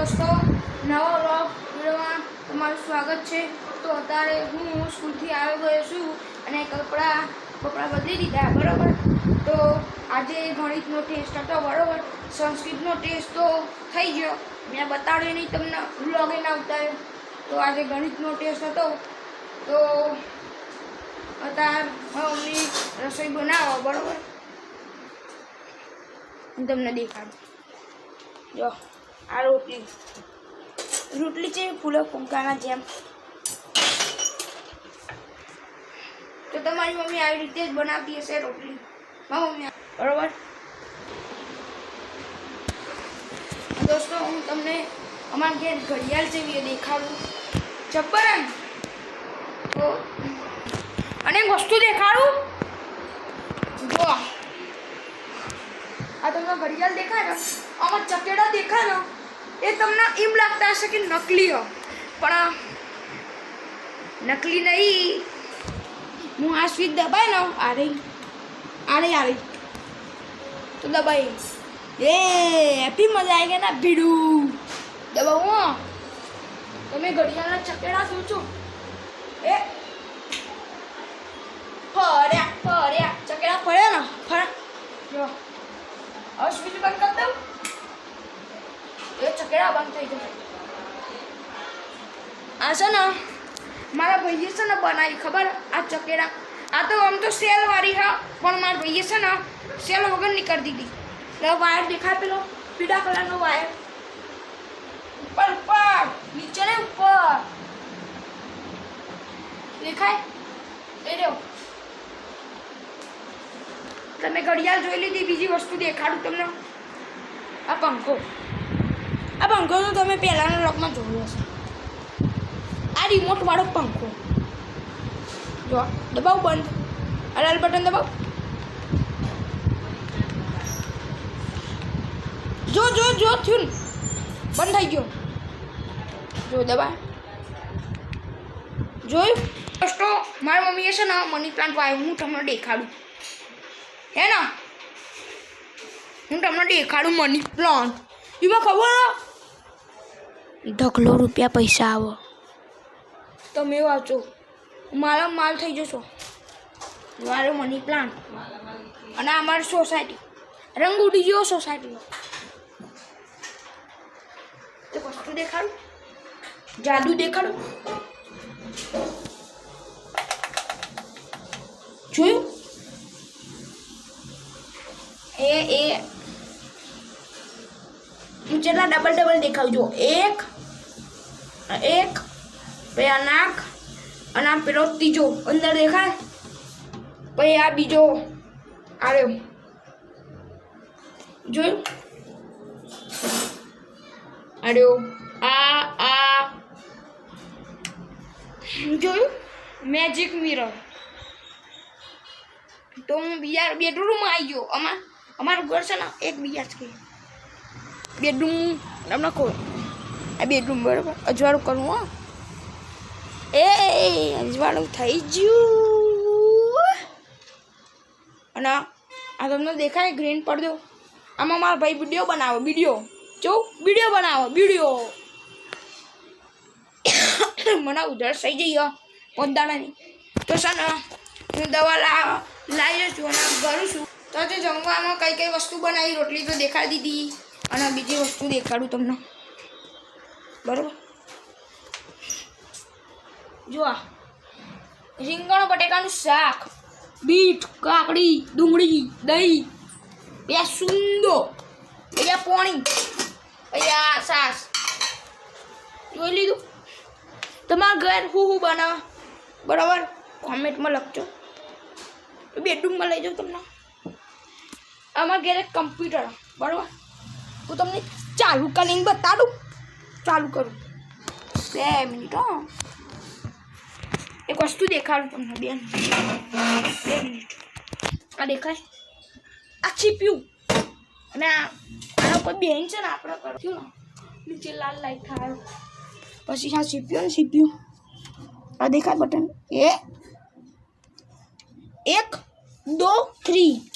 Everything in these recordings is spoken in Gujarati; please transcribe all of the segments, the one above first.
દોસ્તો, નવો વ્લોગ વિડીયોમાં તમારું સ્વાગત છે. તો અત્યારે હું સ્કૂલથી આવી ગયો છું અને કપડાં કપડાં બદલી દીધા, બરાબર? તો આજે ગણિતનો ટેસ્ટ હતો, બરાબર? સંસ્કૃતનો ટેસ્ટ તો થઈ ગયો. મેં બતાડ્યો નહીં તમને વ્લોગે એના ઉતાર્યો તો આજે ગણિતનો ટેસ્ટ હતો. તો અત્યારે મમ્મી રસોઈ બનાવો, બરાબર? હું તમને દેખાડું. જો. આ રોટલી. રોટલી છે, ફૂલો, ફૂંકાના જેમ. તો તમારી મમ્મી આવી રીતે જ બનાવતી હશે રોટલી. મારી મમ્મી. બરોબર? દોસ્તો, હું તમને અમારા ઘેર ઘડિયાળ જેવી દેખાડું. જબ્બર તો અને વસ્તુ દેખાડું. જો. આ તમને ઘડિયાળ દેખાય ને? આમાં ચકેડા દેખાય ને? એ તમને એમ લાગતા હશે કે નકલી હો પણ નકલી નહીં. હું આ સ્વીચ દબાય ને આ રહી આ રહી આ રહી તો દબાઈ એ, હેપી મજા આવી ગયા ના ભીડું. દબાવું તમે ઘડિયાળના ચકેડા શું છો એ. ફર્યા ફર્યા. ચકેડા ફર્યા ને, ફર્યા. હવે સ્વીચ બંધ કરી દઉં. ચકેડા બંધ થઈ જશે. આ છે ને, મારા ભાઈએ છે ને બનાવી ખબર? આ ચકેડા. આ તો આમ તો સેલવાળી હા, પણ મારા ભાઈએ છે ને સેલ વગર નીકળી દીધી. એટલે વાયર દેખાય પેલો પીળા કલરનો વાયર ઉપર ઉપર, નીચે ને ઉપર. દેખાય? એ રહ્યો. તમે ઘડિયાળ જોઈ લીધી, બીજી વસ્તુ દેખાડું તમને. આ પંખો. આ પંખો તો તમે પહેલાંના લોકમાં જોયો હશે. આ રિમોટ વાળો પંખો. જો, દબાવ બંધ. અલાલ લાલ બટન દબાવ. જો જો જો, થયું. બંધ થઈ ગયો. જો, દબાય. જોયું? દોસ્તો, મારી મમ્મીએ છે ને મની પ્લાન્ટ વાવ્યો હું તમને દેખાડું. હે ને? હું તમને દેખાડું મની પ્લાન્ટ એમાં ખબર? ઢગલો રૂપિયા પૈસા આવો. તમે વાંચો. મારા માલ થઈ જશો. મારો મની પ્લાન્ટ અને અમારી સોસાયટી રંગ ઉડી ગયો સોસાયટીનો તો વસ્તુ દેખાડું? જાદુ દેખાડું? જોયું? એ એ જેટલા ડબલ ડબલ દેખાવજો એક એક, પછી આ નાક, અને આ પેલો ત્રીજો. અંદર દેખાય? પછી આ બીજો. આવ્યો. જોયું? આ આ આ. જોયું? મેજિક મિરર તો હું બીજા બેડરૂમમાં આવી ગયો. અમાર, અમારું ઘર છે ને, એક બીજા જ કે બેડરૂમ તમને કહો આ બેડરૂમ બરાબર. અજવાળું કરવું હો. એ અજવાળું થઈ ગયું. અને આ તમને દેખાય ગ્રીન પડદો આમાં મારા ભાઈ વીડિયો બનાવો વીડિયો જો વીડિયો બનાવો વીડિયો મને ઉધરસ થઈ જઈ પોતાનાની તો છે ને, હું દવા લા, લાવી છું અને કરું છું. તો જે જમવામાં કઈ કઈ વસ્તુ બનાવી, રોટલી તો દેખાડી દીધી. અને બીજી વસ્તુ દેખાડું તમને. બરાબર? જો આ. રીંગણ બટેકાનું શાક, બીટ, કાકડી, ડુંગળી, દહીં. બે સુંદો. અહીંયા પોણી. અહીંયા સાસ જોઈ લીધું? તમારા ઘર હું હું બનાવ? બરાબર? કોમેન્ટમાં લખજો. બેડરૂમમાં લઈ જાઉં તમને. અમારા ઘરે કમ્પ્યુટર બરાબર? હું તમને ચાલુ કરીને બતાડું. ચાલુ કરું. બે મિનિટ, હો. એક વસ્તુ દેખાડું તમને બે બે મિનિટ. આ દેખાય? આ છીપ્યું. અને આનો કોઈ બેન છે ને, આપણે કર્યું ને, નીચે લાલ લાઈટ થાય પછી આ છીપ્યું ને, છીપ્યું. આ દેખાય બટન? એ. એક, દો, થ્રી.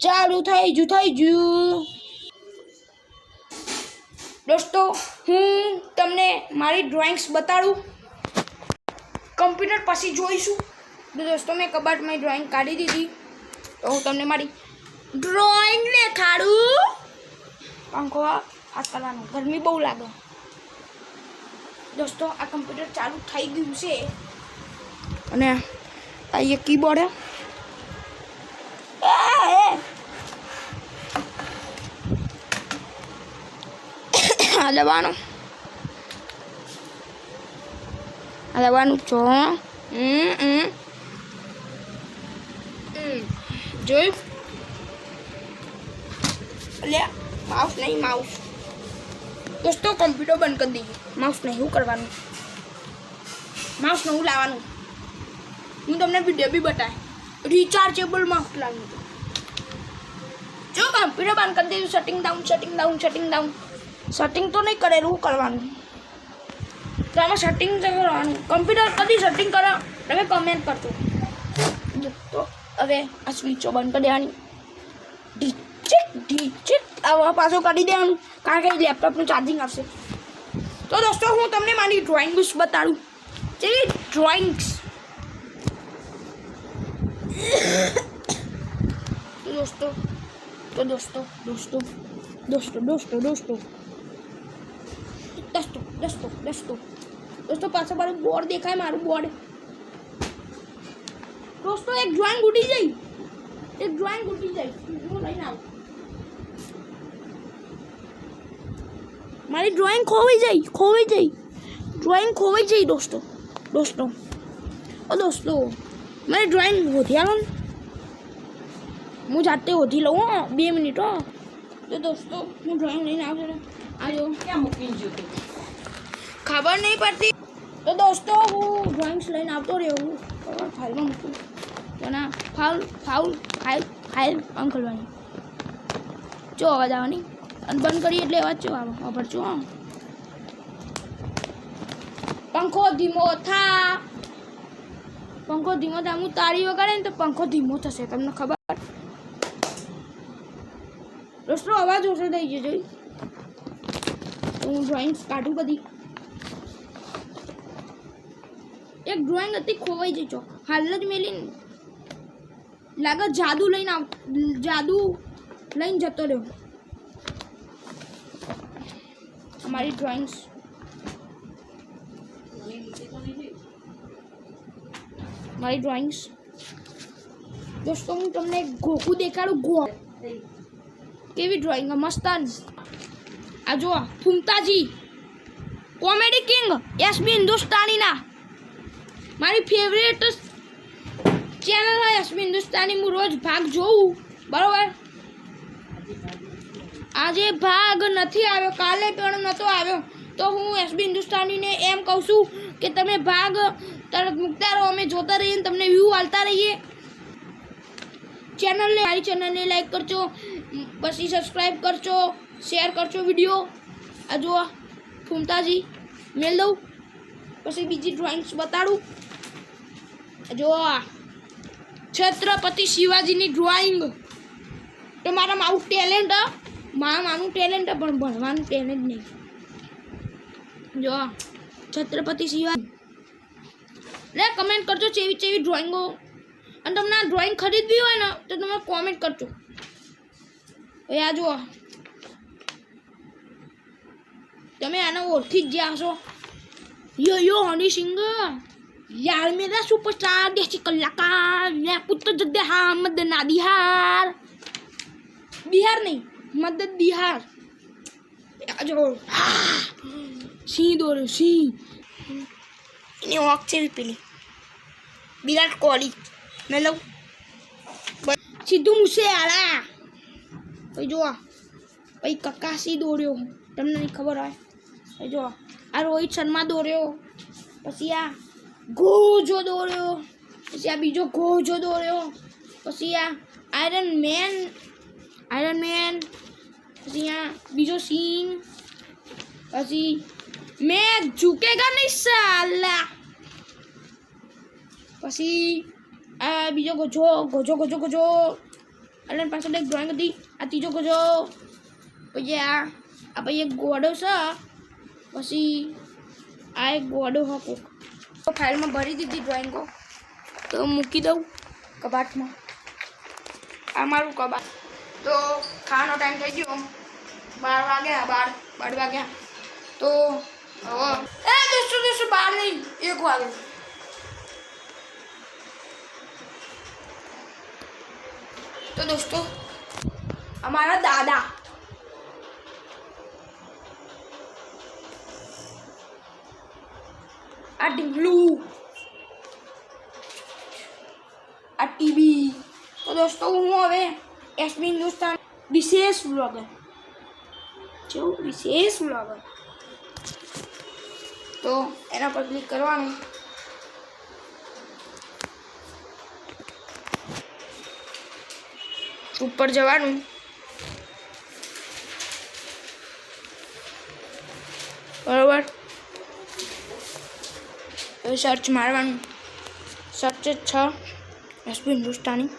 ચાલુ થઈ ગયું થઈ ગયું. દોસ્તો, હું તમને મારી ડ્રોઈંગ્સ બતાડું. કમ્પ્યુટર પછી જોઈશું. તો દોસ્તો, મેં કબાટમાં ડ્રોઈંગ કાઢી દીધી. તો હું તમને મારી ડ્રોઈંગ દેખાડું. પંખો હાથ કરવાનો ગરમી બહુ લાગે. દોસ્તો, આ કમ્પ્યુટર ચાલુ થઈ ગયું છે. અને આ કીબોર્ડ દબાણું આ દબાણું છો હમ હમ હમ. જોયું અલ્યા માઉસ નહીં માઉસ દોસ્તો કમ્પ્યુટર બંધ કરી દઈએ માઉસ નહીં શું કરવાનું માઉસ નવું લાવવાનું હું તમને વીડિયો બી બતાય રિચાર્જેબલ માઉસ લાવ્યું હતું જો કમ્પ્યુટર બંધ કરી દીધું setting down setting down setting down setting તો નહીં કરેલું કરવાનું. તો આમાં સેટિંગ કરવાનું. કમ્પ્યુટર કદી સેટિંગ કરો, તમે કમેન્ટ કરજો. તો હવે આ સ્વિચો બંધ કરી દેવાની. ઢીચીક ઢીચીક આવા પાછો કરી દેવાનું. કારણ કે લેપટોપનું ચાર્જિંગ આવશે. તો દોસ્તો, હું તમને મારી ડ્રોઈંગ બતાડું. જે ડ્રોઈંગ્સ દોસ્તો, તો દોસ્તો દોસ્તો દોસ્તો દોસ્તો દોસ્તો. દોસ્તો દોસ્તો દોસ્તો દોસ્તો પાછળ મારું બોર્ડ દેખાય મારું બોર્ડ દોસ્તો એક ડ્રોઈંગ ઉડી જાય એક ડ્રોઈંગ ઉડી જાય હું લઈને આવું મારી ડ્રોઈંગ ખોવાઈ જાય ખોવાઈ જાય ડ્રોઈંગ ખોવાઈ જાય દોસ્તો દોસ્તો ઓ દોસ્તો મારી ડ્રોઈંગ હોધી આલો ને હું જાતે હોધી લઉં હો બે મિનિટ હો તો દોસ્તો હું ડ્રોઈંગ લઈને આવજો ને આવજો ક્યાં મૂકી ગયો તું ખબર નહીં પડતી. તો દોસ્તો, હું ડ્રોઈંગ્સ લઈને આવતો રહ્યો. હું ફાઇલમાં મૂકું. તો ના ફાઉલ ફાઉલ ફાઇલ ફાઇલ આમ ખોલવાની. જો અવાજ આવવાની. અને બંધ કરી એટલે અવાજ જો આવો. ખબર જો આમ પંખો ધીમો થા. પંખો ધીમો થાય હું તાળી વગાડે ને તો પંખો ધીમો થશે. તમને ખબર? દોસ્તો, અવાજ ઓછો થઈ જશે હું ડ્રોઈંગ્સ કાઢું બધી. એક ડ્રોઈંગ હતી, ખોવાઈ ચોક હાલ જ મેલી લાગે જાદુ લઈને આવ, જાદુ લઈને જતો રહ્યો. અમારી ડ્રોઈંગ્સ મારી ડ્રોઈંગ્સ દોસ્તો, હું તમને ગોકુ દેખાડું, ગો. કેવી ડ્રોઈંગ મસ્તાન. આ જો ફૂમતાજી. કોમેડી કિંગ એસબી હિન્દુસ્તાનીના મારી ફેવરેટ ચેનલ હોય એસબી હિન્દુસ્તાની હું રોજ ભાગ જોઉં. બરોબર? આજે ભાગ નથી આવ્યો. કાલે પણ નહોતો આવ્યો. તો હું એસબી હિન્દુસ્તાનીને એમ કહું છું કે તમે ભાગ તરત મૂકતા રહો. અમે જોતા રહીએ તમને વ્યૂ આવતા રહીએ. ચેનલને મારી ચેનલને લાઈક કરજો. પછી સબસ્ક્રાઈબ કરજો. શેર કરજો વીડિયો આ જુઓ, ફૂમતાજી મેળ દઉં. પછી બીજી ડ્રોઈંગ્સ બતાડું. જો છત્રપતિ શિવાજીની ડ્રોઈંગ તો મારામાં આવું ટેલેન્ટ મારા મારું ટેલેન્ટ પણ ભણવાનું ટેલેન્ટ નહીં. જો છત્રપતિ શિવાજી. લે કમેન્ટ કરજો ચેવી ચેવી ડ્રોઈંગો અને તમને આ ડ્રોઈંગ ખરીદવી હોય ને, તો તમે કોમેન્ટ કરજો. હવે આ જુઓ. તમે આને ઓળખી જ ગયા હશો. યો યો હની સિંગ यार मेरा सुपरस्टार देसी कलाकार मैं पुत्र जद्दे हाँ मद ना बिहार बिहार नहीं मदद बिहार आ जाओ સિંહ દોર્યો સિંહ એની વોક છે પેલી વિરાટ કોહલી મેં લઉં સીધું મૂસે આલા પછી જોવા પછી કકાસી દોર્યો તમને નહીં ખબર હોય પછી જોવા આ રોહિત શર્મા દોર્યો પછી આ ગોજો દોર્યો પછી આ બીજો ગોજો દોર્યો પછી આ આયરન મેન આયરન મેન પછી આ બીજો સીન પછી મેં ઝૂકેગા નહીં સાલા. પછી આ બીજો ગોજો ગોજો ગોજો ગોજો. અને પાછળ એક ડ્રોઈંગ હતી. આ ત્રીજો ગોજો. પછી આ આ ભાઈ એક ગોડો છે. પછી આ એક ગોડો હતો તો ફાઇલમાં ભરી દીધી ડ્રોઈંગો તો મૂકી દઉં કબાટમાં આ મારું કબાટ તો ખાવાનો ટાઈમ થઈ ગયો. બાર વાગ્યા બાર બાર વાગ્યા તો હવે એ દોસ્તો દોસ્તો બાર નહીં. એક વાગે. તો દોસ્તો, અમારા દાદા આ ઢીંગલું આ ટીવી તો દોસ્તો હું હવે એસબી હિન્દુસ્તાન વિશેષ બ્લોગર જેવું વિશેષ બ્લોગર તો એના પર ક્લિક કરવાનું ઉપર જવાનું બરોબર હવે સર્ચ મારવાનું સર્ચ છ. એસપી હિન્દુસ્તાની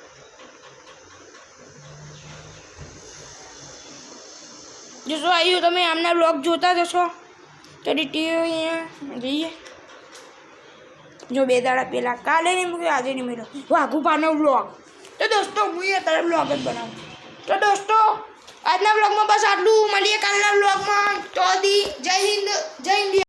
જો આવ્યું તમે આમના બ્લોગ જોતા જશો. તો ડીટી અહીંયા જઈએ જો, બે દાડા પહેલાં કાલે નહીં મૂક્યો, આજે નહીં મળ્યો. વાઘુભાનો બ્લોગ તો દોસ્તો, હું અત્યારે બ્લોગ જ બનાવું. તો દોસ્તો, આજના બ્લોગમાં બસ આટલું. મળીએ કાલના બ્લોગમાં તો દી, જય હિન્દ, જય ઇન્ડિયા.